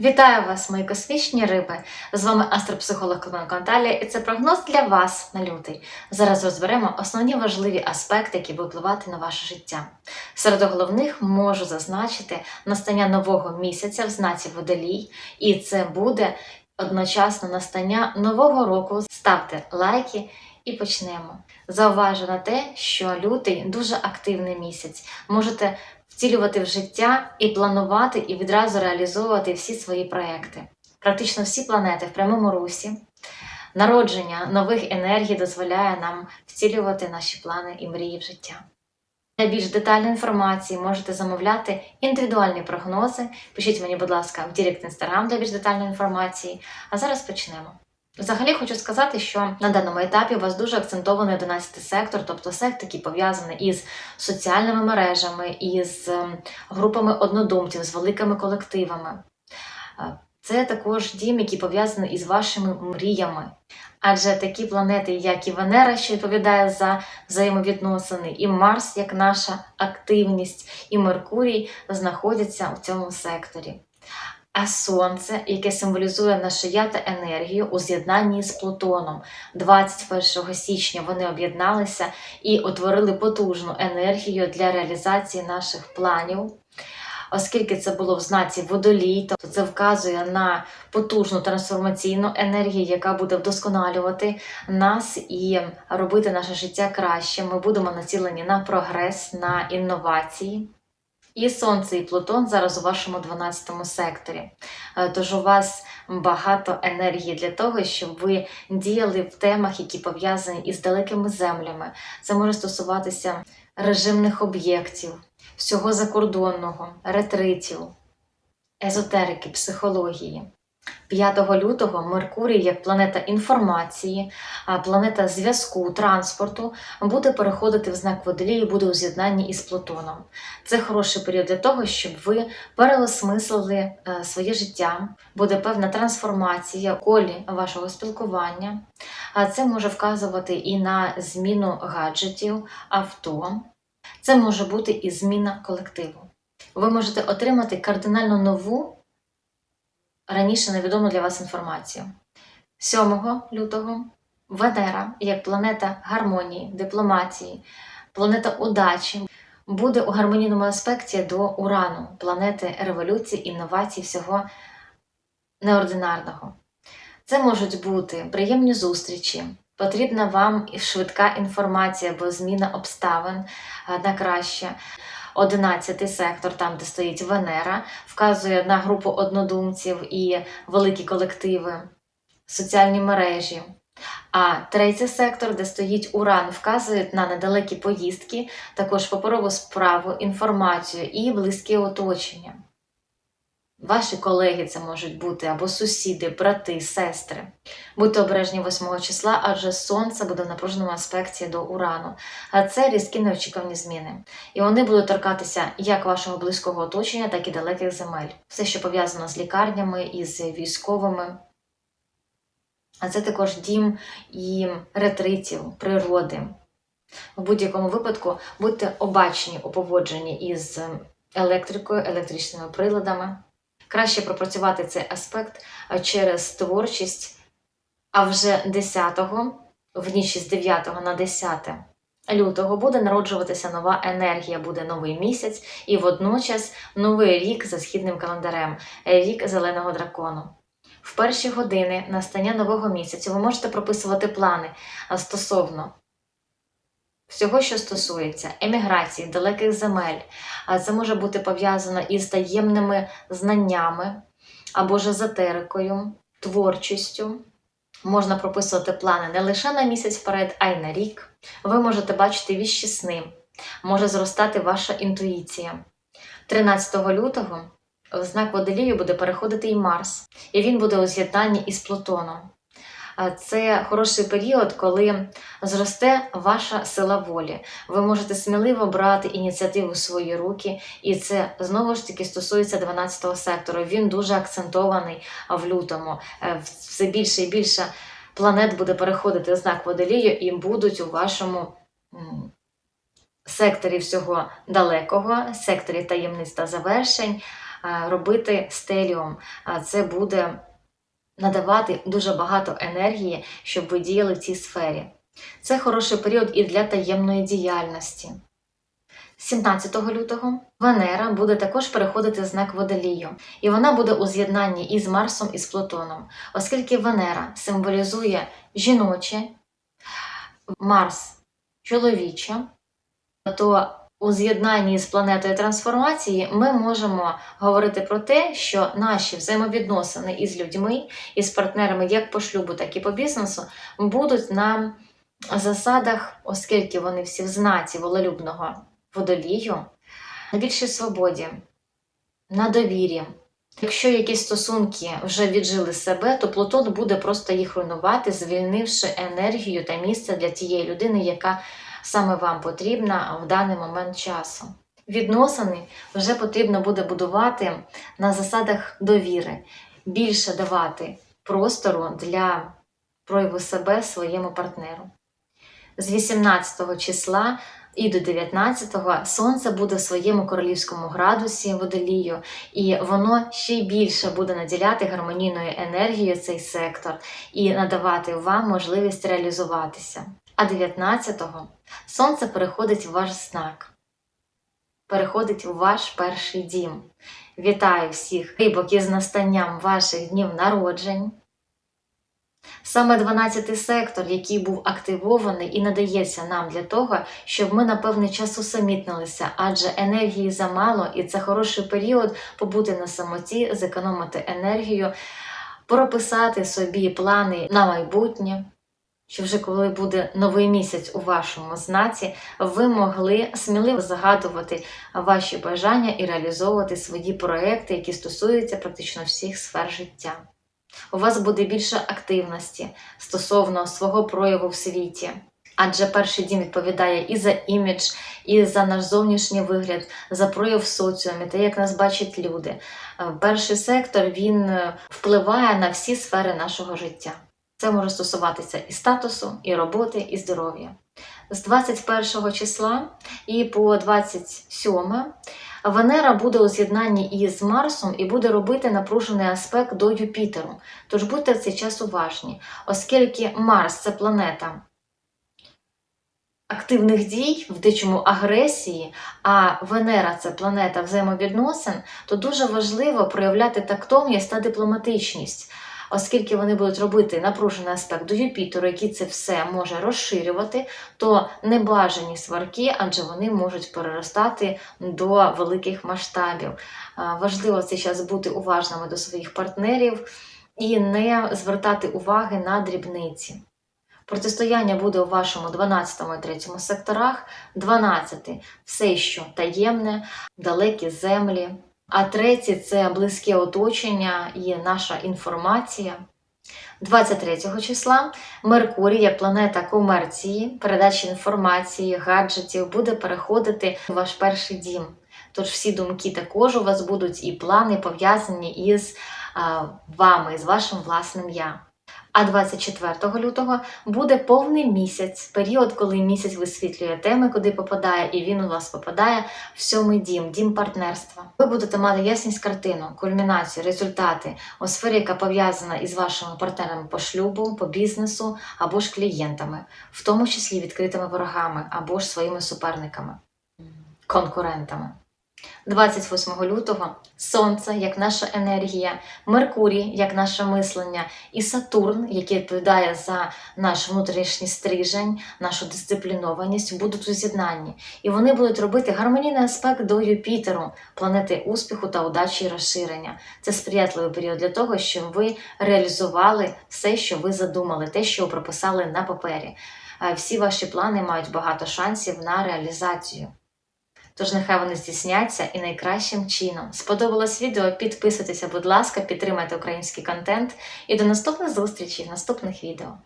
Вітаю вас, мої космічні риби! З вами астропсихолог Клименко Наталія, і це прогноз для вас на лютий. Зараз розберемо основні важливі аспекти, які впливати на ваше життя. Серед головних можу зазначити настання нового місяця в знаці водолій, і це буде одночасно настання нового року. Ставте лайки і почнемо. Зауважу на те, що лютий дуже активний місяць. Можете втілювати в життя і планувати, і відразу реалізовувати всі свої проекти. Практично всі планети в прямому русі. Народження нових енергій дозволяє нам втілювати наші плани і мрії в життя. Для більш детальної інформації можете замовляти індивідуальні прогнози. Пишіть мені, будь ласка, в Дірект Інстаграм для більш детальної інформації. А зараз почнемо. Взагалі хочу сказати, що на даному етапі у вас дуже акцентований 11 сектор, тобто сектор, який пов'язаний із соціальними мережами, із ем, групами однодумців, з великими колективами. Е, Це також дім, який пов'язаний із вашими мріями. Адже такі планети, як і Венера, що відповідає за взаємовідносини, і Марс, як наша активність, і Меркурій знаходяться у цьому секторі. А Сонце, яке символізує наше я та енергію у з'єднанні з Плутоном. 21 січня вони об'єдналися і утворили потужну енергію для реалізації наших планів. Оскільки це було в знаці водолій, то це вказує на потужну трансформаційну енергію, яка буде вдосконалювати нас і робити наше життя краще. Ми будемо націлені на прогрес, на інновації. І Сонце, і Плутон зараз у вашому 12 секторі. Е, Тож у вас багато енергії для того, щоб ви діяли в темах, які пов'язані із далекими землями. Це може стосуватися режимних об'єктів, всього закордонного, ретритів, езотерики, психології. 5 лютого Меркурій, як планета інформації, планета зв'язку, транспорту, буде переходити в знак водолії буде у з'єднанні із Плутоном. Це хороший період для того, щоб ви переосмислили е, своє життя, буде певна трансформація колі вашого спілкування. А це може вказувати і на зміну гаджетів, авто. Це може бути і зміна колективу. Ви можете отримати кардинально нову, раніше невідому для вас інформацію. 7 лютого Венера, як планета гармонії, дипломатії, планета удачі, буде у гармонійному аспекті до Урану, планети революції, інновацій, всього неординарного. Це можуть бути приємні зустрічі, потрібна вам швидка інформація або зміна обставин на краще. Одинадцятий сектор, там, де стоїть Венера, вказує на групу однодумців і великі колективи, соціальні мережі. А третій сектор, де стоїть Уран, вказує на недалекі поїздки, також паперову справу, інформацію і близьке оточення. Ваші колеги це можуть бути або сусіди, брати, сестри. Будьте обережні 8 числа, адже сонце буде в напруженому аспекті до урану, а це різкі неочікувані зміни. І вони будуть торкатися як вашого близького оточення, так і далеких земель. Все, що пов'язано з лікарнями з військовими. А це також дім і ретритів, природи. В будь-якому випадку будьте обачні у поводженні із електрикою, електричними приладами. Краще пропрацювати цей аспект е, через творчість, а вже 10-го, в ніч з 9 на 10 лютого буде народжуватися нова енергія, буде новий місяць і водночас новий рік за східним календарем, е, рік зеленого дракону. В перші години настання нового місяця ви можете прописувати плани стосовно всього, що стосується еміграції, далеких земель, це може бути пов'язано із таємними знаннями або ж езотерикою, творчістю. Можна прописувати плани не лише на місяць вперед, а й на рік. Ви можете бачити віщі сни, може зростати ваша інтуїція. 13 лютого в знак водолію буде переходити і Марс, і він буде у з'єднанні із Плутоном. А Це хороший період, коли зросте ваша сила волі. Ви можете сміливо брати ініціативу в свої руки, і це знову ж таки стосується 12-го сектору. Він дуже акцентований в лютому. Е, Все більше і більше планет буде переходити в знак водолію і будуть у вашому секторі всього далекого, секторі таємниць та завершень. е, робити стеліум. Це буде надавати дуже багато енергії, щоб ви діяли в цій сфері. Це хороший період і для таємної діяльності. 17 лютого Венера буде також переходити знак водолію, і вона буде у з'єднанні із Марсом і з Плутоном, оскільки Венера символізує жіноче, Марс чоловіче, то у з'єднанні з планетою трансформації ми можемо говорити про те, що наші взаємовідносини із людьми, із партнерами як по шлюбу, так і по бізнесу, будуть на засадах, оскільки вони всі в знаці волелюбного водолію, на більшій свободі, на довірі. Якщо якісь стосунки вже віджили себе, то Плутон буде просто їх руйнувати, звільнивши енергію та місце для тієї людини, яка саме вам потрібна в даний момент часу. Відносини вже потрібно буде будувати на засадах довіри, більше давати простору для прояву себе своєму партнеру. З 18 числа і до 19-го сонце буде в своєму королівському градусі водолію, і воно ще більше буде наділяти гармонійною енергією цей сектор і надавати вам можливість реалізуватися. А 19-го сонце переходить в ваш знак, переходить у ваш перший дім. Вітаю всіх рибок із настанням ваших днів народжень. Саме 12-й сектор, який був активований і надається нам для того, щоб ми на певний час усамітнилися, адже енергії замало, і це хороший період побути на самоті, зекономити енергію, прописати собі плани на майбутнє. Що вже коли буде новий місяць у вашому знаці, ви могли сміливо загадувати ваші бажання і реалізовувати свої проекти, які стосуються практично всіх сфер життя. У вас буде більше активності стосовно свого прояву в світі. Адже перший дім відповідає і за імідж, і за наш зовнішній вигляд, за прояв в соціумі, те, як нас бачать люди. Е, Перший сектор він е, впливає на всі сфери нашого життя. Це може стосуватися і статусу, і роботи, і здоров'я. З 21 числа і по 27 Венера буде у з'єднанні із Марсом і буде робити напружений аспект до Юпітеру. Тож будьте в цей час уважні, оскільки Марс це планета активних дій, в дичому агресії, а Венера це планета взаємовідносин, то дуже важливо проявляти тактовність та дипломатичність. Оскільки вони будуть робити напружений аспект до Юпітеру, який це все може розширювати, то небажані сварки, адже вони можуть переростати до великих масштабів. Важливо цей час бути уважними до своїх партнерів і не звертати уваги на дрібниці. Протистояння буде у вашому 12 і 3 секторах, 12 все, що таємне, далекі землі. А третє це близьке оточення і наша інформація. 23 числа Меркурій, планета комерції, передачі інформації, гаджетів, буде переходити в ваш перший дім. Тож всі думки також у вас будуть і плани пов'язані із а, вами, з вашим власним я. А 24 лютого буде повний місяць, період, коли місяць висвітлює теми, куди попадає, і він у вас попадає в сьомий дім, дім партнерства. Ви будете мати ясність картину, кульмінацію, результати у сфері, яка пов'язана із вашими партнерами по шлюбу, по бізнесу або ж клієнтами, в тому числі відкритими ворогами або ж своїми суперниками, конкурентами. 28 лютого Сонце як наша енергія, Меркурій як наше мислення, і Сатурн, який відповідає за наш внутрішній стрижень, нашу дисциплінованість, будуть у з'єднанні. І вони будуть робити гармонійний аспект до Юпітеру, планети успіху та удачі і розширення. Це сприятливий період для того, щоб ви реалізували все, що ви задумали, те, що ви прописали на папері. Е, Всі ваші плани мають багато шансів на реалізацію. Тож нехай вони здійсняться і найкращим чином. Сподобалось відео? Підписуйтеся, будь ласка, підтримайте український контент і до наступних зустрічей в наступних відео.